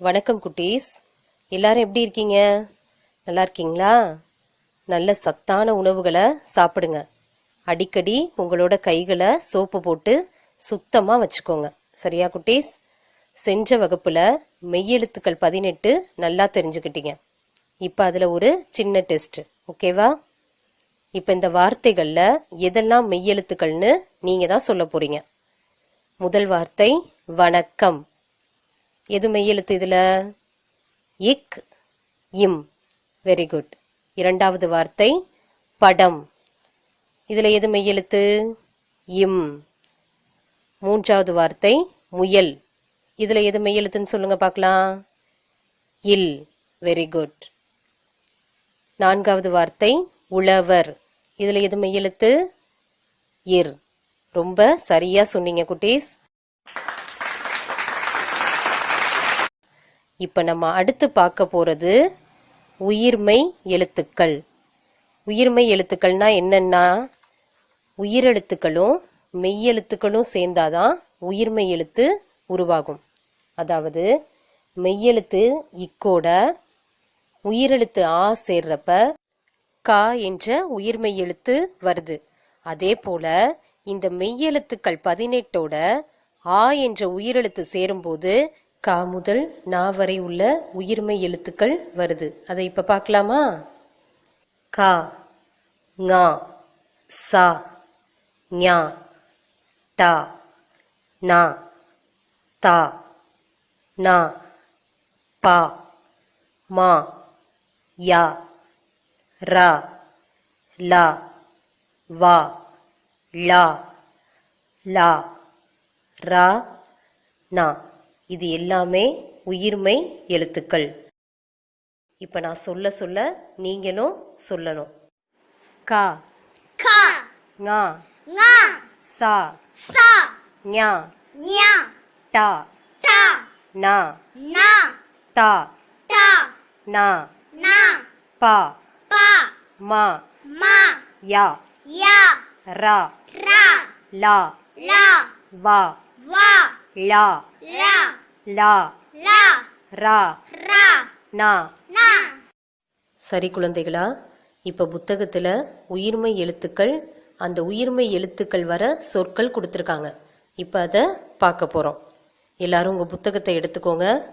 வணக்கம் குட்டீஸ். எல்லாரும் எப்படி இருக்கீங்க? நல்லா இருக்கீங்களா? நல்ல சத்தான உணவுகளை சாப்பிடுங்க. அடிக்கடி உங்களோட கைகளை சோப்பு போட்டு சுத்தமாக வச்சுக்கோங்க. சரியா குட்டீஸ்? சென்ற வகுப்பில் மெய்யெழுத்துக்கள் பதினெட்டு நல்லா தெரிஞ்சுக்கிட்டீங்க. இப்போ அதில் ஒரு சின்ன டெஸ்ட். ஓகேவா? இப்போ இந்த வார்த்தைகளில் எதெல்லாம் மெய்யெழுத்துக்கள்னு நீங்கள் தான் சொல்ல போகிறீங்க முதல் வார்த்தை வணக்கம். எது மெய்யெழுத்து இதில்? இக் இம். வெரி குட் இரண்டாவது வார்த்தை படம். இதில் எது மெய்யெழுத்து? இம். மூன்றாவது வார்த்தை முயல். இதில் எது மெய்யெழுத்துன்னு சொல்லுங்க பார்க்கலாம். இல். வெரி குட் நான்காவது வார்த்தை உழவர். இதில் எது மெய்யெழுத்து? இர். ரொம்ப சரியாக சொன்னீங்க குட்டீஸ். இப்போ நம்ம அடுத்து பார்க்க போகிறது உயிர்மை எழுத்துக்கள். உயிர்மை எழுத்துக்கள்னா என்னென்னா உயிரெழுத்துக்களும் மெய்யெழுத்துக்களும் சேர்ந்தாதான் உயிர்மை எழுத்து உருவாகும். அதாவது மெய்யெழுத்து இக்கோட உயிரெழுத்து ஆ சேர்றப்ப கா என்ற உயிர்மெய் எழுத்து வருது. அதே போல இந்த மெய்யெழுத்துக்கள் பதினெட்டோட ஆ என்ற உயிரெழுத்து சேரும்போது கா முதல் நா வரை உள்ள உயிர்மெய் எழுத்துக்கள் வருது. அதை இப்ப பார்க்கலாமா? கா ஙா சா ஞா டா நா தா நா பா மா யா ரா லா வா லா லா ரா நா. இது எல்லாமே உயிர்மை எழுத்துக்கள். இப்போ நான் சொல்ல சொல்ல நீங்களும் சொல்லணும். கா. ka, ஙா. nga, சா. sa, ஞா. nya, டா. ta, நா. na, தா. ta, நா. na, பா. pa, மா. ma, யா. ya, ரா. ra, லா. la, வா. va, லா. லா. ரா. ra, நா. na. சரி குழந்தைகளா இப்போ புத்தகத்தில் உயிர்மை எழுத்துக்கள் அந்த உயிர்மை எழுத்துக்கள் வர சொற்கள் கொடுத்துருக்காங்க. இப்போ அதை பார்க்க போகிறோம் எல்லாரும் உங்கள் புத்தகத்தை எடுத்துக்கோங்க.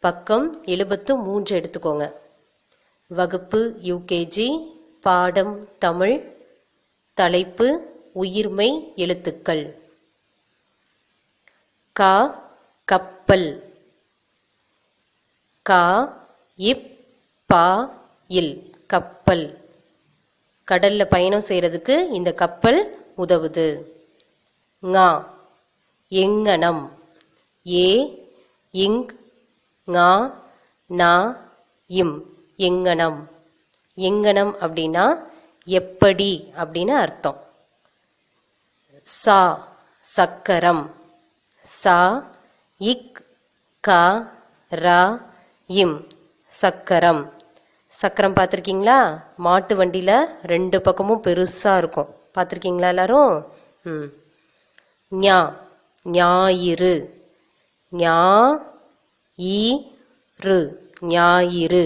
பக்கம் எழுபத்து மூன்று எடுத்துக்கோங்க. வகுப்பு யூகேஜி பாடம் தமிழ் தலைப்பு உயிர்மை எழுத்துக்கள். கா கப்பல். கா இப் பா இல். கப்பல். கடல்ல பயணம் செய்யறதுக்கு இந்த கப்பல் உதவுது. ஙா எங்கனம். ஏ இங் ஙா நா இம். எங்கனம். எங்கனம் அப்படின்னா எப்படி அப்படின்னு அர்த்தம். சா சக்கரம். சா இக் கா ரா இம் சக்கரம். சக்கரம் பார்த்துருக்கீங்களா? மாட்டு வண்டியில் ரெண்டு பக்கமும் பெருசாக இருக்கும். பார்த்துருக்கீங்களா எல்லாரும்? ம். ஞா ஞாயிறு. ஞா ஈ ரு ஞாயிறு.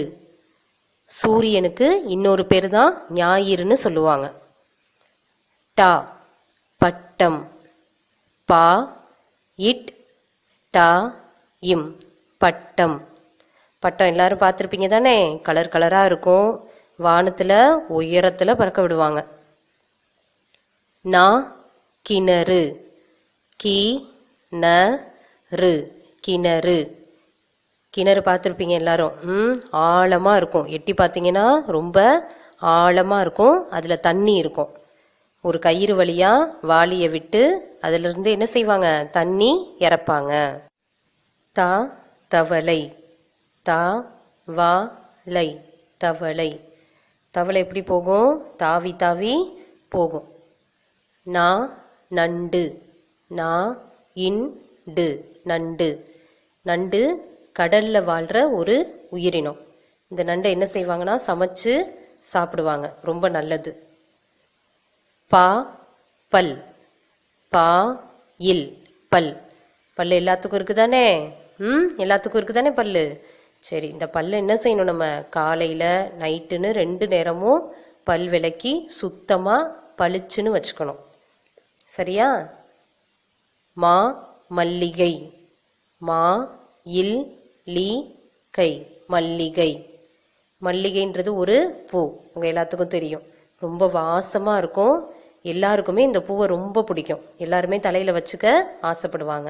சூரியனுக்கு இன்னொரு பேர் தான் ஞாயிறுன்னு சொல்லுவாங்க. டா பட்டம். பா இட் டா இம் பட்டம். பட்டம் எல்லாரும் பார்த்துருப்பீங்க தானே? கலர் கலராக இருக்கும். வானத்தில் உயரத்தில் பறக்க விடுவாங்க. நா கிணறு. கி ந ரு கிணறு. கிணறு பார்த்துருப்பீங்க எல்லாரும். ம் ஆழமாக இருக்கும். எட்டி பார்த்தீங்கன்னா ரொம்ப ஆழமாக இருக்கும். அதில் தண்ணி இருக்கும். ஒரு கயிறு வழியாக வாளியை விட்டு அதிலிருந்து என்ன செய்வாங்க? தண்ணி இறப்பாங்க. தா தவளை. தா வா லை. தவளை. தவளை எப்படி போகும்? தாவி தாவி போகும். நா நண்டு. நா இண்டு நண்டு. நண்டு கடல்ல வாழ்ற ஒரு உயிரினம். இந்த நண்டை என்ன செய்வாங்கன்னா சமைச்சு சாப்பிடுவாங்க. ரொம்ப நல்லது. பா பல். பா இல் பல். பல் எல்லாத்துக்கும் இருக்குதானே? ம் எல்லாத்துக்கும் இருக்குது தானே பல் சரி இந்த பல் என்ன செய்யணும் நம்ம? காலையில் நைட்டுன்னு ரெண்டு நேரமும் பல் விளக்கி சுத்தமாக பளிச்சுன்னு வச்சுக்கணும். சரியா? மா மல்லிகை. மா இல் லி கை. மல்லிகை. மல்லிகைன்றது ஒரு பூ. உங்கள் எல்லாத்துக்கும் தெரியும். ரொம்ப வாசமாக இருக்கும். எல்லாருக்குமே இந்த பூவை ரொம்ப பிடிக்கும். எல்லாருமே தலையில் வச்சுக்க ஆசைப்படுவாங்க.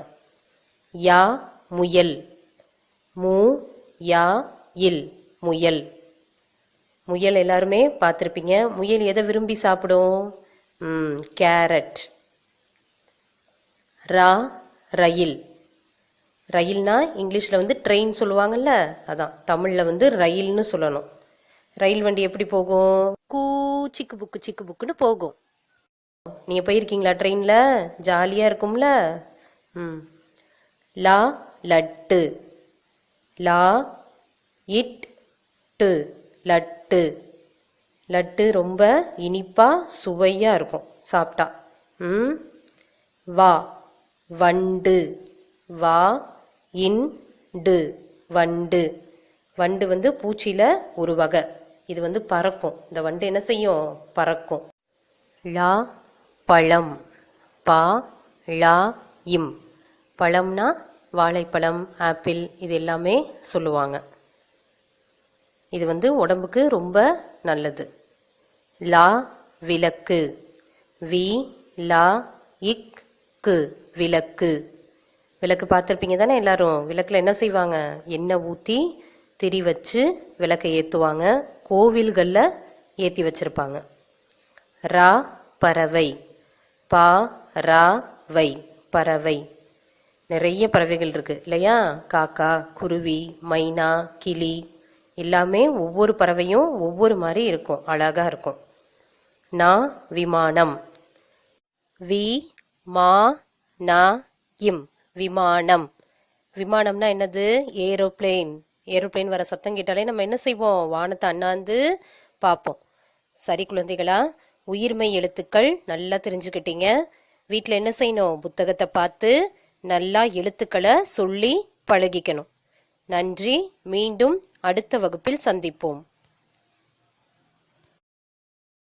யா முயல். மு யா இல். முயல். முயல் எல்லாருமே பார்த்துருப்பீங்க. முயல் எதை விரும்பி சாப்பிடும்? கேரட். ரா ரயில். ரயில்னா இங்கிலீஷில் வந்து ட்ரெயின் சொல்லுவாங்கல்ல அதான். தமிழில் வந்து ரயில்னு சொல்லணும். ரயில் வண்டி எப்படி போகும்? கூ சிக்கு புக்கு சிக்கு புக்குன்னு போகும். நீங்கள் போயிருக்கீங்களா ட்ரெயினில் ஜாலியாக இருக்கும்ல? ம். லா லட்டு. லா இட் டு. லட்டு. லட்டு ரொம்ப இனிப்பாக சுவையாக இருக்கும். சாப்பிட்டா. ம். வா வண்டு. வா இன் டு. வண்டு. வண்டு வந்து பூச்சியில் ஒரு வகை. இது வந்து பறக்கும். இந்த வண்டு என்ன செய்யும்? பறக்கும். லா பழம். பா லா இம். பழம்னா வாழைப்பழம் ஆப்பிள் இது எல்லாமே சொல்லுவாங்க. இது வந்து உடம்புக்கு ரொம்ப நல்லது. லா விளக்கு. வி லா இக் கு விளக்கு. விளக்கு பார்த்துருப்பீங்க தானே எல்லாரும்? விளக்கில் என்ன செய்வாங்க? எண்ணெய் ஊற்றி திரி வச்சு விளக்கை ஏற்றுவாங்க கோவில்களில் ஏற்றி வச்சுருப்பாங்க. ரா பறவை. பா ரா வை பறவை. நிறைய பறவைகள் இருக்குது இல்லையா? காக்கா குருவி மைனா கிளி. எல்லாமே ஒவ்வொரு பறவையும் ஒவ்வொரு மாதிரி இருக்கும் அழகாக இருக்கும். நா விமானம். வி மா நா இம் விமானம். விமானம்னா என்னது? ஏரோப்ளேன். ஏரோப்ளேன் வர சத்தம் கேட்டாலே நம்ம என்ன செய்வோம்? வானத்தை அண்ணாந்து பார்ப்போம். சரி குழந்தைகளா உயிர்மை எழுத்துக்கள் நல்லா தெரிஞ்சுக்கிட்டீங்க. வீட்டில் என்ன செய்யணும்? புத்தகத்தை பார்த்து நல்லா எழுத்துக்களை சொல்லி பழகிக்கணும். நன்றி. மீண்டும் அடுத்த வகுப்பில் சந்திப்போம்.